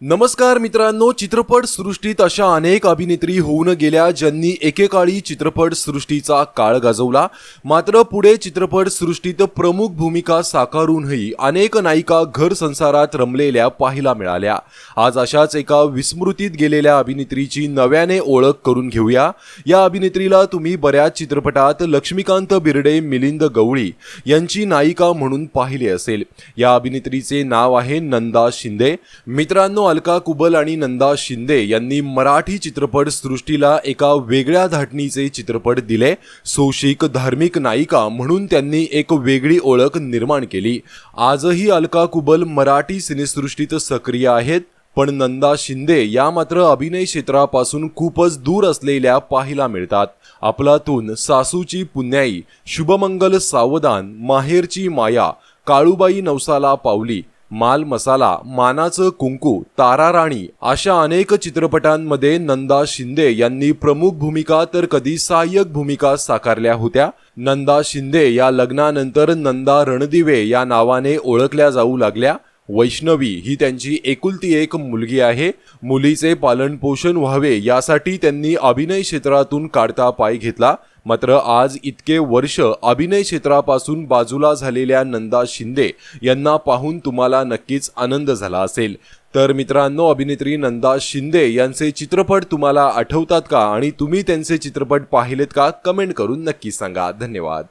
नमस्कार मित्रांनो चित्रपट सृष्टीत अशा अनेक अभिनेत्री होऊन गेल्या ज्यांनी एकेकाळी चित्रपट सृष्टीचा काळ गाजवला. मात्र पुढे चित्रपट सृष्टीत प्रमुख भूमिका साकारूनही अनेक नायिका घर संसारात रमलेल्या पाहायला मिळाल्या. आज अशाच एका विस्मृतीत गेलेल्या अभिनेत्रीची नव्याने ओळख करून घेऊया. या अभिनेत्रीला तुम्ही बऱ्याच चित्रपटात लक्ष्मीकांत बिर्डे मिलिंद गवळी यांची नायिका म्हणून पाहिले असेल. या अभिनेत्रीचे नाव आहे नंदा शिंदे. मित्रांनो अलका कुबल आणि नंदा शिंदे यांनी मराठी चित्रपट सृष्टीला एका वेगळ्या धाटणीचे चित्रपट दिले. सोशिक धार्मिक नायिका म्हणून त्यांनी एक वेगळी ओळख निर्माण केली. आजही अलका कुबल मराठी सिनेसृष्टीत सक्रिय आहेत पण नंदा शिंदे या मात्र अभिनय क्षेत्रापासून खूपच दूर असलेल्या पाहायला मिळतात. आपलातून सासूची पुण्याई शुभमंगल सावधान माहेरची माया काळूबाई नवसाला पावली माल मसाला मानाचं कुंकू तारा राणी अशा अनेक चित्रपटांमध्ये नंदा शिंदे यांनी प्रमुख भूमिका तर कधी सहाय्यक भूमिका साकारल्या होत्या? नंदा शिंदे या लग्नानंतर नंदा रणदिवे या नावाने ओळखल्या जाऊ लागल्या. वैष्णवी ही त्यांची एकुलती एक मुलगी आहे. मुलीचे पालनपोषण व्हावे यासाठी त्यांनी अभिनय क्षेत्रातून काढता पाय घेतला. मात्र आज इतके वर्ष अभिनय क्षेत्रापासून बाजूला झालेल्या नंदा शिंदे यांना पाहून तुम्हाला नक्कीच आनंद झाला असेल. तर मित्रांनो अभिनेत्री नंदा शिंदे यांचे चित्रपट तुम्हाला आठवतात का? आणि तुम्ही त्यांचे चित्रपट पाहिलेत का? कमेंट करून नक्की सांगा. धन्यवाद.